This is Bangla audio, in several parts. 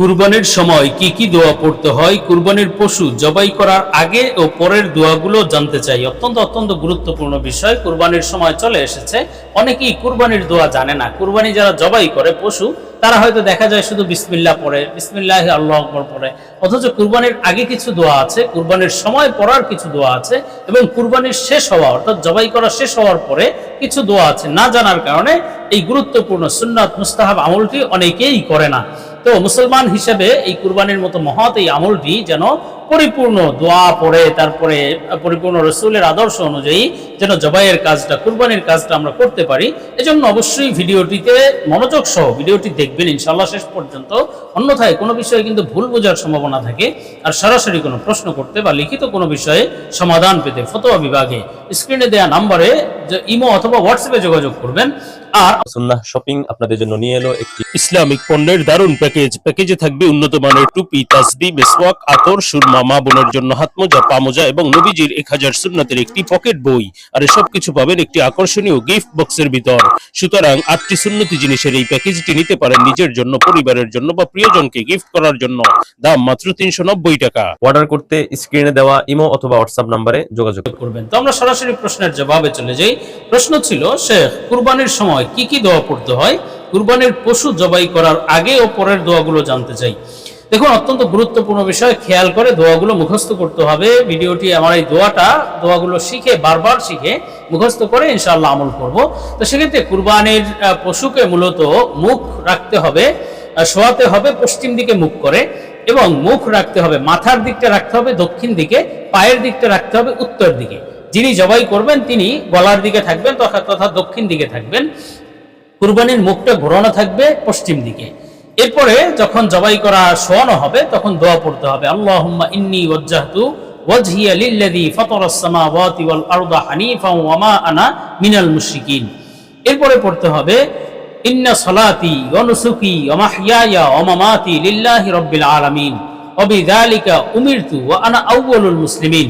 কুরবানির সময় কি কি দোয়া পড়তে হয়? কুরবানির পশু জবাই করার আগে ও পরের দোয়াগুলো জানতে চাই। অত্যন্ত অত্যন্ত গুরুত্বপূর্ণ বিষয়। কুরবানির সময় চলে এসেছে। অনেকেই কুরবানির দোয়া জানে না। কুরবানি যারা জবাই করে পশু, তারা হয়তো দেখা যায় শুধু বিসমিল্লাহ পড়ে, বিসমিল্লাহ আল্লাহ আকবর পড়ে। অথচ কুরবানির আগে কিছু দোয়া আছে, কুরবানির সময় পড়ার কিছু দোয়া আছে এবং কুরবানির শেষ হওয়া, অর্থাৎ জবাই করা শেষ হওয়ার পরে কিছু দোয়া আছে। না জানার কারণে এই গুরুত্বপূর্ণ সুন্নাত মুস্তাহাব আমলটি অনেকেই করে না। তো মুসলমান হিসেবে এই কুরবানির মতো মহৎ এই আমলটি যেন পরিপূর্ণ দোয়া পড়ে তারপরে পরিপূর্ণ রসুলের আদর্শ অনুযায়ী যেন জবাইয়ের কাজটা কুরবানির কাজটা আমরা করতে পারি। এজন্য অবশ্যই ভিডিওটিতে মনোযোগ সহ ভিডিওটি দেখবেন ইনশাল্লাহ শেষ পর্যন্ত। অন্যথায় কোনো বিষয়ে কিন্তু ভুল বোঝার সম্ভাবনা থাকে। আর সরাসরি কোনো প্রশ্ন করতে বা লিখিত কোনো বিষয়ে সমাধান পেতে ফতোয়া বিভাগে স্ক্রিনে দেওয়া নাম্বারে ইমো অথবা হোয়াটসঅ্যাপে যোগাযোগ করবেন। আর সুন্নাহ শপিং আপনাদের জন্য নিয়ে এলো একটি ইসলামিক পণ্যের দারুণ প্যাকেজ। প্যাকেজে থাকবে উন্নত মানের টুপি তাসবি মেসওয়াক আতর সুরমা মা বোনের জন্য হাতমোজা পামোজা এবং নবীজির এক হাজার সুন্নাতের একটি পকেট বই। আর এসব কিছু পাবেন একটি আকর্ষণীয় গিফট বক্সের ভিতর। সুতরাং আটটি সুন্নতি জিনিসের এই প্যাকেজটি নিতে পারেন নিজের জন্য পরিবারের জন্য বা প্রিয়জনকে গিফট করার জন্য। দাম মাত্র তিনশো নব্বই টাকা। অর্ডার করতে স্ক্রিনে দেওয়া ইমো অথবা হোয়াটসঅ্যাপ নাম্বারে যোগাযোগ করবেন। তো আমরা সরাসরি প্রশ্নের জবাবে চলে যাই। প্রশ্ন ছিল শেখ কুরবানির সময় কি কি দোয়া পড়তে হয়? কুরবানির পশু জবাই করার আগে ও পরের দোয়াগুলো জানতে চাই। দেখুন, অত্যন্ত গুরুত্বপূর্ণ বিষয়। খেয়াল করে দোয়াগুলো মুখস্থ করতে হবে। ভিডিওটি, আমার এই দোয়াটা, দোয়াগুলো শিখে, বারবার শিখে মুখস্থ করে ইনশাআল্লাহ আমল করব। তো সেক্ষেত্রে কুরবানির পশুকে মূলত মুখ রাখতে হবে শোয়াতে হবে, পশ্চিম দিকে মুখ করে এবং মুখ রাখতে হবে, মাথার দিকটা রাখতে হবে, দক্ষিণ দিকে, পায়ের দিকটা রাখতে হবে, উত্তর দিকে। যিনি জবাই করবেন, তিনি গলার দিকে থাকবেন তথা তথা দক্ষিণ দিকে থাকবেন। কুরবানির মুখটা ঘোরানো থাকবে পশ্চিম দিকে। এরপরে যখন জবাই করা শোয়ানো হবে, তখন দোয়া পড়তে হবে, আল্লাহুম্মা ইন্নী ওয়াজ্জাহতু ওয়াজহিয়া লিল্লাযী ফাতারাস সামাওয়াতি ওয়াল আরদা হানিফা ওয়া মা আনা মিনাল মুশরিকিন। এরপরে পড়তে হবে, ইন্না সলাতি ওয়া নুসুকি ওয়া মাহইয়ায়া ওয়া মামাতি লিল্লাহি রাব্বিল আলামিন। ওয়া বিযালিকা উমিরতু ওয়া আনা আউয়ালুল মুসলিমিন।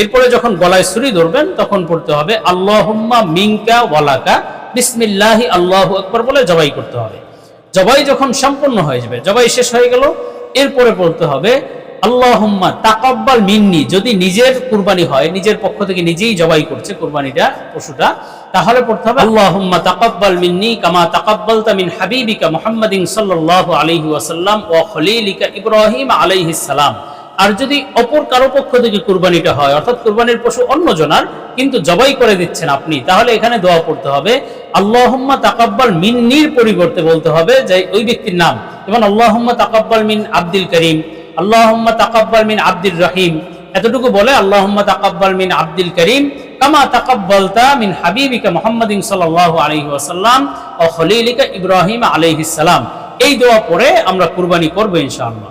এরপরে যখন গলায় ছুরি ধরবেন, তখন পড়তে হবে, আল্লাহুম্মা মিনকা ওয়ালাকা বিসমিল্লাহি, আল্লাহু আকবার বলে জবাই করতে হবে। জবাই যখন সম্পূর্ণ হয়ে যাবে, জবাই শেষ হয়ে গেল, এরপরে বলতে হবে, আল্লাহম্মা তাকব্বাল মিন্নি, যদি নিজের কুরবানি হয়, নিজের পক্ষ থেকে নিজেই জবাই করছে কুরবানিটা, পশুটা, তাহলে পড়তে হবে, আল্লাহম্মা তাকব্বাল মিন্নি কামা তাকাব্বালতা মিন হাবিবিকা মুহাম্মাদিন সাল্লাল্লাহু আলাইহি ওয়াসাল্লাম ওয়া খলিলিকা ইব্রাহিম আলাইহিস সালাম। আর যদি অপর কারও পক্ষ থেকে কুরবানিটা হয়, অর্থাৎ কুরবানির পশু অন্য জনার, কিন্তু জবাই করে দিচ্ছেন আপনি, তাহলে এখানে দোয়া পড়তে হবে। আল্লাহুম্মা তাকাব্বাল মিন্নির পরিবর্তে বলতে হবে যে ওই ব্যক্তির নাম। যেমন, আল্লাহুম্মা তাকাব্বাল মিন আব্দুল করিম, আল্লাহুম্মা তাকাব্বাল মিন আব্দুর রহিম। এতটুকু বলে, আল্লাহুম্মা তাকাব্বাল মিন আব্দুল করিম, কামা তাকাব্বালতা মিন হাবিবিকা মুহাম্মাদিন সাল্লাল্লাহু আলাইহি ওয়াসাল্লাম ও খলিলিকা ইব্রাহিম আলাইহিস সালাম। এই দোয়া পড়ে আমরা কুরবানি করব ইনশাআল্লাহ।